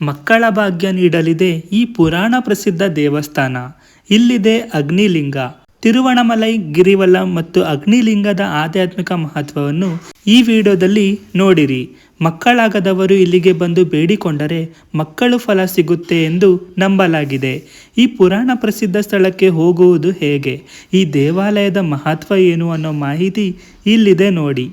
ಮಕ್ಕಳ ಭಾಗ್ಯ ನೀಡಲಿದೆ ಈ ಪುರಾಣ ಪ್ರಸಿದ್ಧ ದೇವಸ್ಥಾನ. ಇಲ್ಲಿದೆ ಅಗ್ನಿಲಿಂಗ. ತಿರುವಣಮಲೈ ಗಿರಿವಲ ಮತ್ತು ಅಗ್ನಿಲಿಂಗದ ಆಧ್ಯಾತ್ಮಿಕ ಮಹತ್ವವನ್ನು ಈ ವಿಡಿಯೋದಲ್ಲಿ ನೋಡಿರಿ. ಮಕ್ಕಳಾಗದವರು ಇಲ್ಲಿಗೆ ಬಂದು ಬೇಡಿಕೊಂಡರೆ ಮಕ್ಕಳು ಫಲ ಸಿಗುತ್ತೆ ಎಂದು ನಂಬಲಾಗಿದೆ. ಈ ಪುರಾಣ ಪ್ರಸಿದ್ಧ ಸ್ಥಳಕ್ಕೆ ಹೋಗುವುದು ಹೇಗೆ? ಈ ದೇವಾಲಯದ ಮಹತ್ವ ಏನು ಅನ್ನೋ ಮಾಹಿತಿ ಇಲ್ಲಿದೆ ನೋಡಿ.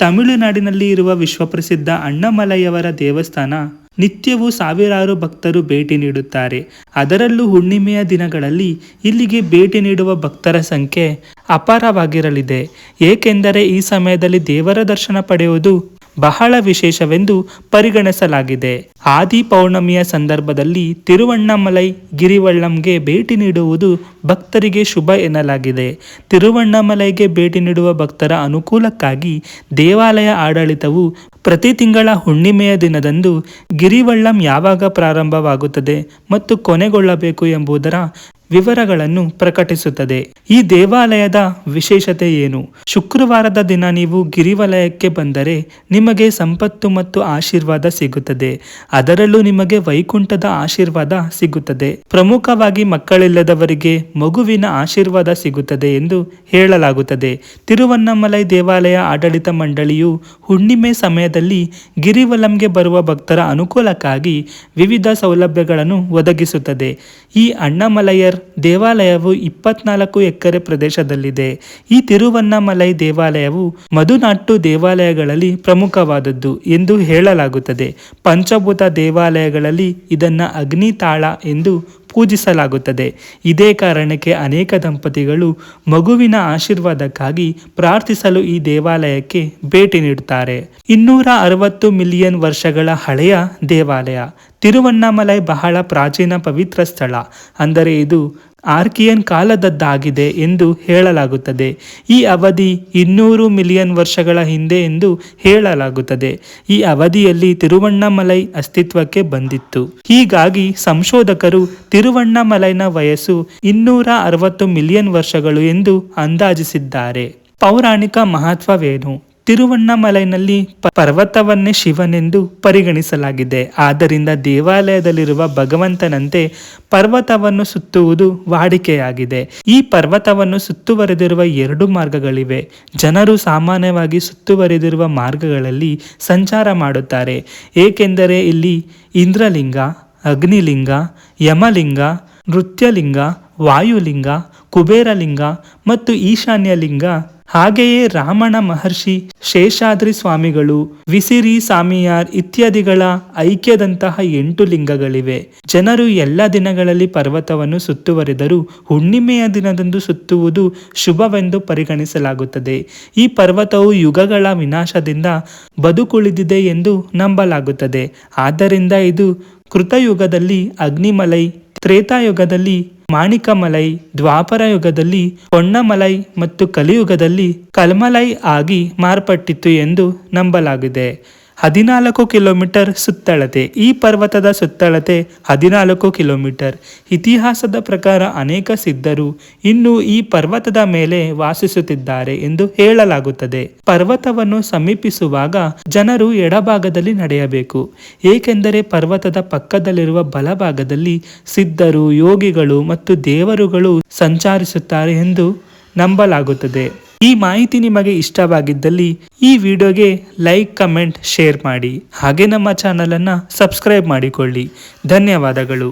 ತಮಿಳುನಾಡಿನಲ್ಲಿ ಇರುವ ವಿಶ್ವಪ್ರಸಿದ್ಧ ಅಣ್ಣಮಲೈಯವರ ದೇವಸ್ಥಾನ ನಿತ್ಯವೂ ಸಾವಿರಾರು ಭಕ್ತರು ಭೇಟಿ ನೀಡುತ್ತಾರೆ. ಅದರಲ್ಲೂ ಹುಣ್ಣಿಮೆಯ ದಿನಗಳಲ್ಲಿ ಇಲ್ಲಿಗೆ ಭೇಟಿ ನೀಡುವ ಭಕ್ತರ ಸಂಖ್ಯೆ ಅಪಾರವಾಗಿರಲಿದೆ. ಏಕೆಂದರೆ ಈ ಸಮಯದಲ್ಲಿ ದೇವರ ದರ್ಶನ ಪಡೆಯುವುದು ಬಹಳ ವಿಶೇಷವೆಂದು ಪರಿಗಣಿಸಲಾಗಿದೆ. ಆದಿ ಪೌರ್ಣಮಿಯ ಸಂದರ್ಭದಲ್ಲಿ ತಿರುವಣ್ಣಮಲೈ ಗಿರಿವಳ್ಳಂಗೆ ಭೇಟಿ ನೀಡುವುದು ಭಕ್ತರಿಗೆ ಶುಭ ಎನ್ನಲಾಗಿದೆ. ತಿರುವಣ್ಣಮಲೈಗೆ ಭೇಟಿ ನೀಡುವ ಭಕ್ತರ ಅನುಕೂಲಕ್ಕಾಗಿ ದೇವಾಲಯ ಆಡಳಿತವು ಪ್ರತಿ ತಿಂಗಳ ಹುಣ್ಣಿಮೆಯ ದಿನದಂದು ಗಿರಿವಳ್ಳಂ ಯಾವಾಗ ಪ್ರಾರಂಭವಾಗುತ್ತದೆ ಮತ್ತು ಕೊನೆಗೊಳ್ಳಬೇಕು ಎಂಬುದರ ವಿವರಗಳನ್ನು ಪ್ರಕಟಿಸುತ್ತದೆ. ಈ ದೇವಾಲಯದ ವಿಶೇಷತೆ ಏನು? ಶುಕ್ರವಾರದ ದಿನ ನೀವು ಗಿರಿವಲಯಕ್ಕೆ ಬಂದರೆ ನಿಮಗೆ ಸಂಪತ್ತು ಮತ್ತು ಆಶೀರ್ವಾದ ಸಿಗುತ್ತದೆ. ಅದರಲ್ಲೂ ನಿಮಗೆ ವೈಕುಂಠದ ಆಶೀರ್ವಾದ ಸಿಗುತ್ತದೆ. ಪ್ರಮುಖವಾಗಿ ಮಕ್ಕಳಿಲ್ಲದವರಿಗೆ ಮಗುವಿನ ಆಶೀರ್ವಾದ ಸಿಗುತ್ತದೆ ಎಂದು ಹೇಳಲಾಗುತ್ತದೆ. ತಿರುವನ್ನಮಲೈ ದೇವಾಲಯ ಆಡಳಿತ ಮಂಡಳಿಯು ಹುಣ್ಣಿಮೆ ಸಮಯದಲ್ಲಿ ಗಿರಿವಲಂಗೆ ಬರುವ ಭಕ್ತರ ಅನುಕೂಲಕ್ಕಾಗಿ ವಿವಿಧ ಸೌಲಭ್ಯಗಳನ್ನು ಒದಗಿಸುತ್ತದೆ. ಈ ಅಣ್ಣಮಲಯರ್ ದೇವಾಲಯವು ಇಪ್ಪತ್ನಾಲ್ಕು ಎಕರೆ ಪ್ರದೇಶದಲ್ಲಿದೆ. ಈ ತಿರುವನ್ನಮಲೈ ದೇವಾಲಯವು ಮಧುನಾಟ್ಟು ದೇವಾಲಯಗಳಲ್ಲಿ ಪ್ರಮುಖವಾದದ್ದು ಎಂದು ಹೇಳಲಾಗುತ್ತದೆ. ಪಂಚಭೂತ ದೇವಾಲಯಗಳಲ್ಲಿ ಇದನ್ನ ಅಗ್ನಿ ತಾಳ ಎಂದು ಪೂಜಿಸಲಾಗುತ್ತದೆ. ಇದೇ ಕಾರಣಕ್ಕೆ ಅನೇಕ ದಂಪತಿಗಳು ಮಗುವಿನ ಆಶೀರ್ವಾದಕ್ಕಾಗಿ ಪ್ರಾರ್ಥಿಸಲು ಈ ದೇವಾಲಯಕ್ಕೆ ಭೇಟಿ ನೀಡುತ್ತಾರೆ. ಇನ್ನೂರ ಅರವತ್ತು ಮಿಲಿಯನ್ ವರ್ಷಗಳ ಹಳೆಯ ದೇವಾಲಯ. ತಿರುವಣ್ಣಾಮಲೈ ಬಹಳ ಪ್ರಾಚೀನ ಪವಿತ್ರ ಸ್ಥಳ. ಅಂದರೆ ಇದು ಆರ್ಕಿಯನ್ ಕಾಲದದ್ದಾಗಿದೆ ಎಂದು ಹೇಳಲಾಗುತ್ತದೆ. ಈ ಅವಧಿ ಇನ್ನೂರು ಮಿಲಿಯನ್ ವರ್ಷಗಳ ಹಿಂದೆ ಎಂದು ಹೇಳಲಾಗುತ್ತದೆ. ಈ ಅವಧಿಯಲ್ಲಿ ತಿರುವಣ್ಣಾಮಲೈ ಅಸ್ತಿತ್ವಕ್ಕೆ ಬಂದಿತ್ತು. ಹೀಗಾಗಿ ಸಂಶೋಧಕರು ತಿರುವಣ್ಣಾಮಲೈನ ವಯಸ್ಸು ಇನ್ನೂರ ಅರವತ್ತು ಮಿಲಿಯನ್ ವರ್ಷಗಳು ಎಂದು ಅಂದಾಜಿಸಿದ್ದಾರೆ. ಪೌರಾಣಿಕ ಮಹತ್ವವೇನು? ತಿರುವಣ್ಣಾಮಲೈನಲ್ಲಿ ಪರ್ವತವನ್ನೇ ಶಿವನೆಂದು ಪರಿಗಣಿಸಲಾಗಿದೆ. ಆದ್ದರಿಂದ ದೇವಾಲಯದಲ್ಲಿರುವ ಭಗವಂತನಂತೆ ಪರ್ವತವನ್ನು ಸುತ್ತುವುದು ವಾಡಿಕೆಯಾಗಿದೆ. ಈ ಪರ್ವತವನ್ನು ಸುತ್ತುವರೆದಿರುವ ಎರಡು ಮಾರ್ಗಗಳಿವೆ. ಜನರು ಸಾಮಾನ್ಯವಾಗಿ ಸುತ್ತುವರೆದಿರುವ ಮಾರ್ಗಗಳಲ್ಲಿ ಸಂಚಾರ ಮಾಡುತ್ತಾರೆ. ಏಕೆಂದರೆ ಇಲ್ಲಿ ಇಂದ್ರಲಿಂಗ, ಅಗ್ನಿಲಿಂಗ, ಯಮಲಿಂಗ, ನೃತ್ಯಲಿಂಗ, ವಾಯುಲಿಂಗ, ಕುಬೇರಲಿಂಗ ಮತ್ತು ಈಶಾನ್ಯಲಿಂಗ ಹಾಗೆಯೇ ರಾಮಣ ಮಹರ್ಷಿ, ಶೇಷಾದ್ರಿ ಸ್ವಾಮಿಗಳು, ವಿಸಿರಿ ಸಾಮಿಯಾರ್ ಇತ್ಯಾದಿಗಳ ಐಕ್ಯದಂತಹ ಎಂಟು ಲಿಂಗಗಳಿವೆ. ಜನರು ಎಲ್ಲ ದಿನಗಳಲ್ಲಿ ಪರ್ವತವನ್ನು ಸುತ್ತುವರೆದರೂ ಹುಣ್ಣಿಮೆಯ ದಿನದಂದು ಸುತ್ತುವುದು ಶುಭವೆಂದು ಪರಿಗಣಿಸಲಾಗುತ್ತದೆ. ಈ ಪರ್ವತವು ಯುಗಗಳ ವಿನಾಶದಿಂದ ಬದುಕುಳಿದಿದೆ ಎಂದು ನಂಬಲಾಗುತ್ತದೆ. ಆದ್ದರಿಂದ ಇದು ಕೃತಯುಗದಲ್ಲಿ ಅಗ್ನಿಮಲೈ, ತ್ರೇತಾಯುಗದಲ್ಲಿ ಮಾಣಿಕಮಲೈ ದ್ವಾಪರ ಯುಗದಲ್ಲಿ ಮತ್ತು ಕಲಿಯುಗದಲ್ಲಿ ಕಲ್ಮಲೈ ಆಗಿ ಮಾರ್ಪಟ್ಟಿತ್ತು ಎಂದು ನಂಬಲಾಗಿದೆ. ಹದಿನಾಲ್ಕು ಕಿಲೋಮೀಟರ್ ಸುತ್ತಳತೆ. ಈ ಪರ್ವತದ ಸುತ್ತಳತೆ ಹದಿನಾಲ್ಕು ಕಿಲೋಮೀಟರ್. ಇತಿಹಾಸದ ಪ್ರಕಾರ ಅನೇಕ ಸಿದ್ಧರು ಇನ್ನು ಈ ಪರ್ವತದ ಮೇಲೆ ವಾಸಿಸುತ್ತಿದ್ದಾರೆ ಎಂದು ಹೇಳಲಾಗುತ್ತದೆ. ಪರ್ವತವನ್ನು ಸಮೀಪಿಸುವಾಗ ಜನರು ಎಡಭಾಗದಲ್ಲಿ ನಡೆಯಬೇಕು. ಏಕೆಂದರೆ ಪರ್ವತದ ಪಕ್ಕದಲ್ಲಿರುವ ಬಲಭಾಗದಲ್ಲಿ ಸಿದ್ಧರು, ಯೋಗಿಗಳು ಮತ್ತು ದೇವರುಗಳು ಸಂಚರಿಸುತ್ತಾರೆ ಎಂದು ನಂಬಲಾಗುತ್ತದೆ. ಈ ಮಾಹಿತಿ ನಿಮಗೆ ಇಷ್ಟವಾಗಿದ್ದಲ್ಲಿ ಈ ವಿಡಿಯೋಗೆ ಲೈಕ್, ಕಮೆಂಟ್, ಶೇರ್ ಮಾಡಿ. ಹಾಗೆ ನಮ್ಮ ಚಾನಲನ್ನು ಸಬ್ಸ್ಕ್ರೈಬ್ ಮಾಡಿಕೊಳ್ಳಿ. ಧನ್ಯವಾದಗಳು.